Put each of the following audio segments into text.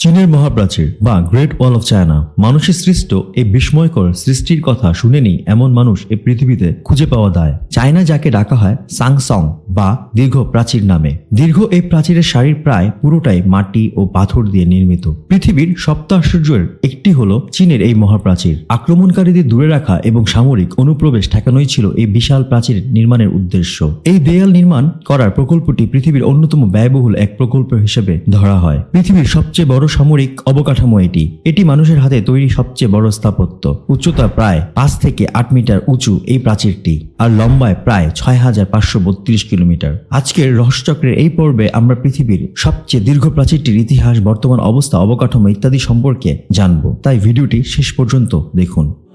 চীনের মহাপ্রাচীর বা great wall of China মানুষের সৃষ্ট এই বিস্ময়কর সৃষ্টির কথা শুনেনি এমন মানুষ এই পৃথিবীতে খুঁজে পাওয়া যায় চায়না যাকে ডাকা হয় সাংসং বা দীর্ঘ প্রাচীর নামে। দীর্ঘ এই প্রাচীরের সারির প্রায় পুরোটাই মাটি ও পাথর দিয়ে নির্মিত। পৃথিবীর সপ্ত আশ্চর্যের একটি হলো চীনের এই মহাপ্রাচীর। আক্রমণকারীদের দূরে রাখা এবং সামরিক অনুপ্রবেশ ঠেকানোই ছিল এই বিশাল প্রাচীর নির্মাণের উদ্দেশ্য। এই দেয়াল নির্মাণ করার প্রকল্পটি পৃথিবীর অন্যতম ব্যয়বহুল এক প্রকল্প হিসেবে ধরা হয়। পৃথিবীর সবচেয়ে বড় সামরিক অবকাঠামো এটি। এটি মানুষের হাতে তৈরি সবচেয়ে বড় স্থাপত্য। উচ্চতা প্রায় পাঁচ থেকে আট মিটার উঁচু এই প্রাচীরটি, আর লম্বায় প্রায় ছয় হাজার পাঁচশো বত্রিশ কিলোমিটার। আজকের রহস্যচক্রের এই পর্বে আমরা পৃথিবীর সবচেয়ে দীর্ঘ প্রাচীরটির ইতিহাস, বর্তমান অবস্থা, অবকাঠামো ইত্যাদি সম্পর্কে জানব। তাই ভিডিওটি শেষ পর্যন্ত দেখুন।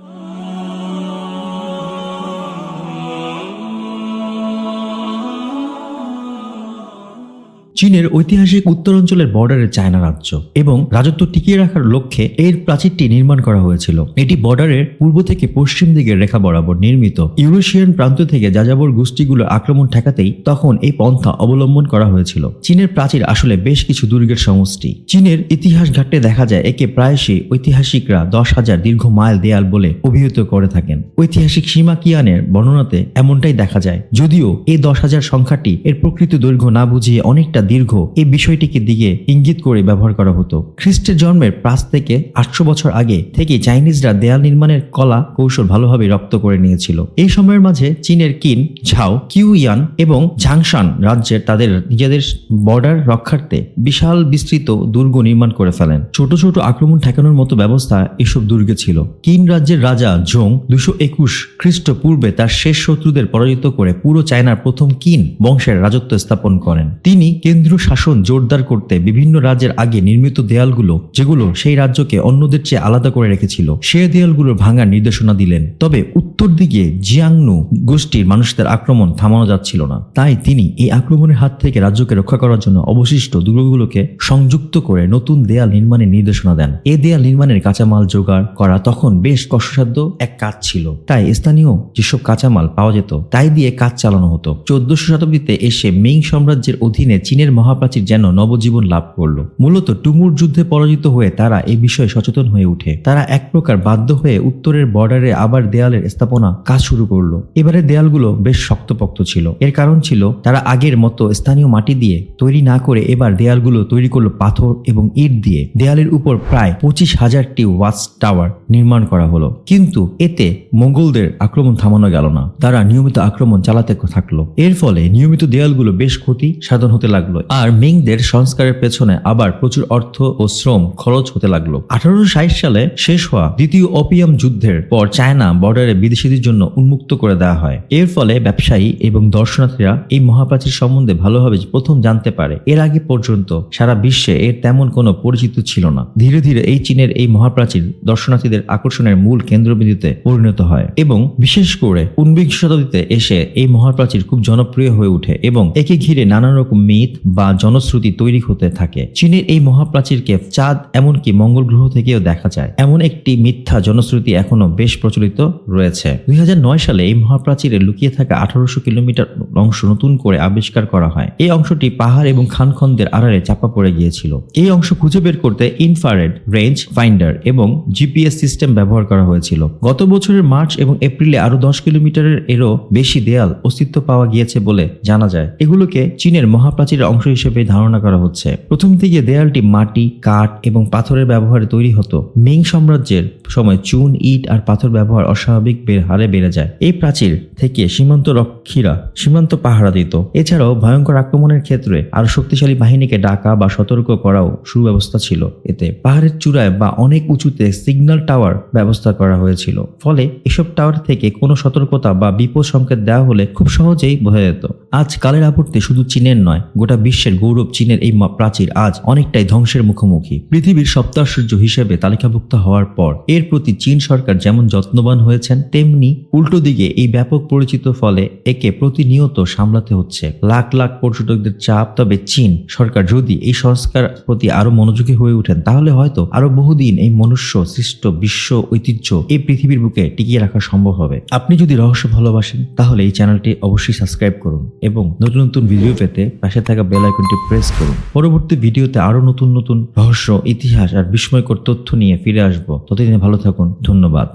চীনের ঐতিহাসিক উত্তরাঞ্চলের বর্ডারে চায়না রাজ্য এবং রাজত্ব টিকিয়ে রাখার লক্ষ্যে এর প্রাচীরটি নির্মাণ করা হয়েছিল। এটি বর্ডারের পূর্ব থেকে পশ্চিম দিকের রেখা বরাবর নির্মিত। ইউরেশিয়ান প্রান্ত থেকে যাযাবর গোষ্ঠীগুলোর আক্রমণ ঠেকাতেই তখন এই পন্থা অবলম্বন করা হয়েছিল। চীনের প্রাচীর আসলে বেশ কিছু দুর্গের সমষ্টি। চীনের ইতিহাস ঘাটে দেখা যায় একে প্রায়শই ঐতিহাসিকরা দশ হাজার দীর্ঘ মাইল দেয়াল বলে অভিহিত করে থাকেন। ঐতিহাসিক সীমা কিয়ানের বর্ণনাতে এমনটাই দেখা যায়, যদিও এই দশ হাজার সংখ্যাটি এর প্রকৃত দৈর্ঘ্য না বুঝিয়ে অনেকটা দীর্ঘ এই বিষয়টিকে দিকে ইঙ্গিত করে ব্যবহার করা হতো। খ্রিস্টের জন্মের পাঁচ থেকে আটশো বছর আগে থেকে চাইনিজরা দেয়াল নির্মাণের কলা কৌশল ভালোভাবে রপ্ত করে নিয়েছিল। এই সময়ের মাঝে চীনের কিন ঝাও, কিউইয়ান এবং ঝাংশান রাজ্যের তাদের নিজেদের বর্ডার রক্ষার্থে বিশাল বিস্তৃত দুর্গ নির্মাণ করে ফেলেন। ছোট ছোট আক্রমণ ঠেকানোর মতো ব্যবস্থা এসব দুর্গে ছিল। কিন রাজ্যের রাজা জোং দুশো একুশ খ্রিস্টপূর্বে তার শেষ শত্রুদের পরাজিত করে পুরো চায়নার প্রথম কিন বংশের রাজত্ব স্থাপন করেন। তিনি কেন্দ্রীয় শাসন জোরদার করতে বিভিন্ন রাজ্যের আগে নির্মিত দেয়ালগুলো, যেগুলো সেই রাজ্যকে অন্যদের চেয়ে আলাদা করে রেখেছিল, সে দেয়ালগুলোর ভাঙার নির্দেশনা দিলেন। তবে উত্তর দিকে জিয়াংনু গোষ্ঠীর মানুষদের আক্রমণ থামানো যাচ্ছিল না। তাই তিনি এই আক্রমণের হাত থেকে রাজ্যকে রক্ষা করার জন্য অবশিষ্ট দুর্গগুলোকে সংযুক্ত করে নতুন দেয়াল নির্মাণের নির্দেশনা দেন। এ দেয়াল নির্মাণের কাঁচামাল জোগাড় করা তখন বেশ কষ্টসাধ্য এক কাজ ছিল। তাই স্থানীয় যেসব কাঁচামাল পাওয়া যেত, তাই দিয়ে কাজ চালানো হতো। চোদ্দশো শতাব্দীতে এসে মিং সাম্রাজ্যের অধীনে চীনের মহাপ্রাচীর যেন নবজীবন লাভ করল। মূলত টুমুর যুদ্ধে পরাজিত হয়ে তারা এই বিষয়ে সচেতন হয়ে উঠে। তারা এক প্রকার বাধ্য হয়ে উত্তরের বর্ডারে আবার দেয়ালের স্থাপনা কাজ শুরু করল। এবারে দেয়ালগুলো বেশ শক্তপোক্ত ছিল। এর কারণ ছিল, তারা আগের মতো স্থানীয় মাটি দিয়ে তৈরি না করে এবার দেয়ালগুলো তৈরি করল পাথর এবং ইট দিয়ে। দেয়ালের উপর প্রায় পঁচিশ হাজারটি ওয়াচ টাওয়ার নির্মাণ করা হলো। কিন্তু এতে মঙ্গলদের আক্রমণ থামানো গেল না। তারা নিয়মিত আক্রমণ চালাতে থাকল। এর ফলে নিয়মিত দেয়ালগুলো বেশ ক্ষতি সাধন হতে লাগল। আর মিংদের সংস্কারের পেছনে আবার প্রচুর অর্থ ও শ্রম খরচ হতে লাগল। আঠারোশো সালে শেষ হওয়া দ্বিতীয় অপিয়াম যুদ্ধের পর চায়না বর্ডারে বিদেশিদের জন্য উন্মুক্ত করে দেওয়া হয়। এর ফলে ব্যবসায়ী এবং দর্শনার্থীরা এই মহাপ্রাচীর সম্বন্ধে ভালোভাবে প্রথম জানতে পারে। এর আগে পর্যন্ত সারা বিশ্বে এর তেমন কোনো পরিচিত ছিল না। ধীরে ধীরে এই চীনের এই মহাপ্রাচীর দর্শনার্থীদের আকর্ষণের মূল কেন্দ্রবিন্দুতে পরিণত হয় এবং বিশেষ করে উনবিংশ শতাব্দীতে এসে এই মহাপ্রাচীর খুব জনপ্রিয় হয়ে ওঠে এবং একে ঘিরে নানান রকম মিথ বা জনশ্রুতি তৈরি হতে থাকে। চীনের এই মহাপ্রাচীরকে চাঁদ এমনকি মঙ্গল গ্রহ থেকেও দেখা যায়। এমন একটি মিথ্যা জনশ্রুতি এখনও বেশ প্রচলিত রয়েছে। দুই হাজার নয় সালে এই মহাপ্রাচীরে লুকিয়ে থাকা আঠারোশো কিলোমিটার অংশ নতুন করে আবিষ্কার করা হয়। এই অংশটি পাহাড় এবং খানখন্দের আড়ালে চাপা পড়ে গিয়েছিল। এই অংশ খুঁজে বের করতে ইনফ্রারেড, রেঞ্জ, ফাইন্ডার এবং জিপিএস সিস্টেম ব্যবহার করা হয়েছিল। গত বছরের মার্চ এবং এপ্রিলে আরও দশ কিলোমিটারের এরও বেশি দেয়াল অস্তিত্ব পাওয়া গিয়েছে বলে জানা যায়। এগুলোকে চীনের মহাপ্রাচীরের অংশ হিসেবে ধারণা করা হচ্ছে। প্রথম দিকে দেয়ালটি মাটি, কাঠ এবং পাথরের ব্যবহারে তৈরি হতো। মিং সাম্রাজ্যের সময় চুন, ইট আর পাথর ব্যবহার অস্বাভাবিক হারে বেড়ে যায়। এই প্রাচীর থেকে সীমান্ত রক্ষীরা সীমান্ত পাহারা দিত। এছাড়াও ভয়ঙ্কর আক্রমণের ক্ষেত্রে আরও শক্তিশালী বাহিনীকে ডাকা বা সতর্ক করাও সুব্যবস্থা ছিল। এতে পাহাড়ের চূড়ায় বা অনেক উঁচুতে সিগন্যাল টাওয়ার ব্যবস্থা করা হয়েছিল। ফলে এসব টাওয়ার থেকে কোনো সতর্কতা বা বিপদ সংকেত দেওয়া হলে খুব সহজেই বোঝা যেত। আজ কালের আবর্তে শুধু চীনের নয়, গোটা বিশ্বের গৌরব চীনের এই প্রাচীর আজ অনেকটাই ধ্বংসের মুখোমুখি। পৃথিবীর সপ্তাশ্চর্য হিসেবে তালিকাভুক্ত হওয়ার পর, এর প্রতি চীন সরকার যেমন যত্নবান হয়েছেন, তেমনি উল্টো দিকে এই ব্যাপক পরিচিত ফলে একে প্রতিনিয়ত সামলাতে হচ্ছে। লাখ লাখ পর্যটকদের চাপ, তবে চীন সরকার যদি এই সংস্কার প্রতি আরও মনোযোগী হয়ে ওঠেন, তাহলে হয়তো আরও বহুদিন এই মনুষ্য সৃষ্ট বিশ্ব ঐতিহ্য এই পৃথিবীর বুকে টিকিয়ে রাখা সম্ভব হবে। আপনি যদি রহস্য ভালোবাসেন, তাহলে এই চ্যানেলটি অবশ্যই সাবস্ক্রাইব করুন এবং নতুন নতুন ভিডিও পেতে পাশে থাকা বেল আইকনটি প্রেস করুন। পরবর্তী ভিডিওতে আরও নতুন নতুন রহস্য, ইতিহাস আর বিস্ময়কর তথ্য নিয়ে ফিরে আসব। ততদিনে ভালো থাকুন, ধন্যবাদ।